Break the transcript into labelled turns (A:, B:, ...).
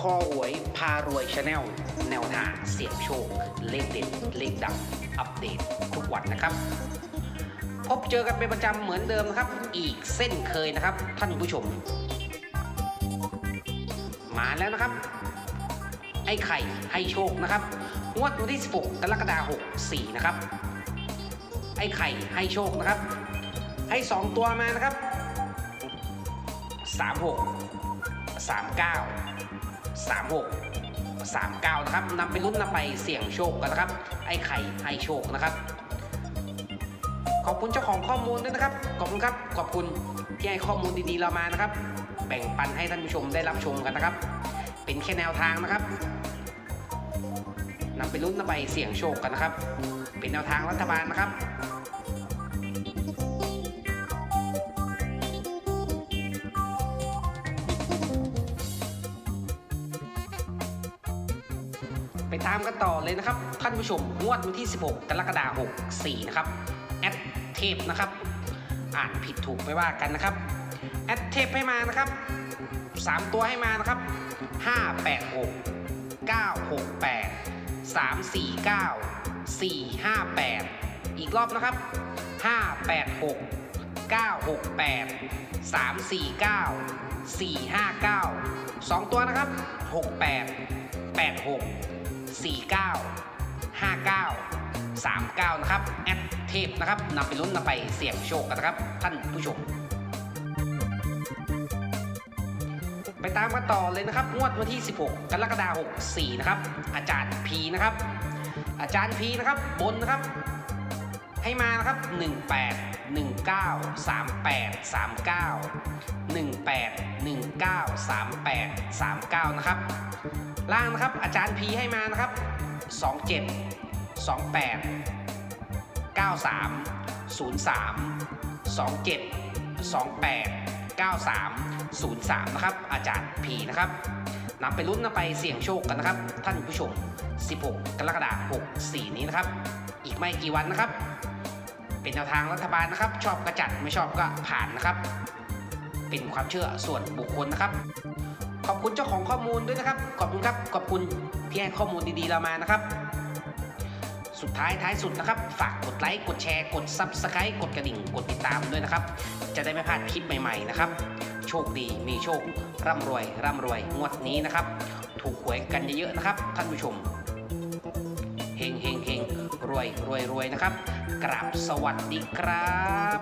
A: คอหวยพารวยชาแนลแนวทางเสี่ยงโชค เลขเด็ดเลขดังอัปเดตทุกวันนะครับ พบเจอกันเป็นประจำเหมือนเดิมนะครับ อีกเส้นเคยนะครับ ท่านผู้ชม มาแล้วนะครับ ไอ้ไข่ให้โชคนะครับงวดวันที่ 16 กรกฎาคม64 นะครับ ไอ้ไข่ให้โชคนะครับ ให้ 2 ตัวมานะครับ 36 39 36 39 นะครับนำไปลุ้นนำไปเสี่ยงโชคกันนะครับ ไอ้ไข่ให้โชคนะครับ ขอบคุณเจ้าของข้อมูลด้วยนะครับ ขอบคุณครับ ขอบคุณที่ให้ข้อมูลดีๆเรามานะครับ แบ่งปันให้ท่านผู้ชมได้รับชมกันนะครับ เป็นแค่แนวทางนะครับนำไปลุ้นนำไปเสี่ยงโชคกันนะครับ เป็นแนวทางรัฐบาลนะครับ ตามกันต่อเลยนะครับท่านผู้ชมงวดวันที่ 16 กรกฎาคม64 นะครับ แอดเทปนะครับ อ่านผิดถูกไม่ว่ากันนะครับ แอดเทปให้มานะครับ 3 ตัวให้มานะครับ 586 968 349 458 อีกรอบนะครับ 586 968 349 459 2 ตัวนะครับ 68 86 49 59 39 นะครับ แอดเทปนะครับนำไปลุ้นนำไปเสี่ยงโชคกันนะครับ ท่านผู้ชม ไปตามกันต่อเลยนะครับ งวดวันที่ 16 กรกฎาคม64 นะครับ อาจารย์พีนะครับ อาจารย์พีนะครับ บนนะครับ ให้มานะครับ 18 19 38 39 18 19 38 39 นะครับ ล่างนะครับอาจารย์พีให้มานะครับ 27 28 93 03 27 28 93 03 นะครับ อาจารย์พีนะครับนำไปลุ้นนำไปเสี่ยงโชคกันนะครับ ท่านผู้ชม 16 กรกฎาคม 64 นี้นะครับ อีกไม่กี่วันนะครับ เป็นแนวทางรัฐบาลนะครับ ชอบกระจัดไม่ชอบก็ผ่านนะครับ เป็นความเชื่อส่วนบุคคลนะครับ ขอบคุณเจ้าของข้อมูลด้วยนะครับ ขอบคุณครับ ขอบคุณที่ให้ข้อมูลดีๆเรามานะครับ สุดท้ายท้ายสุดนะครับ ฝากกดไลค์ กดแชร์ กด Subscribe กดกระดิ่ง กดติดตามด้วยนะครับ จะได้ไม่พลาดคลิปใหม่ ๆ นะครับ โชคดี มีโชค ร่ำรวย ร่ำรวย งวดนี้นะครับ ถูกหวยกันเยอะๆนะครับ ท่านผู้ชม เฮงเฮงเฮงรวยรวยรวยนะครับ กราบสวัสดีครับ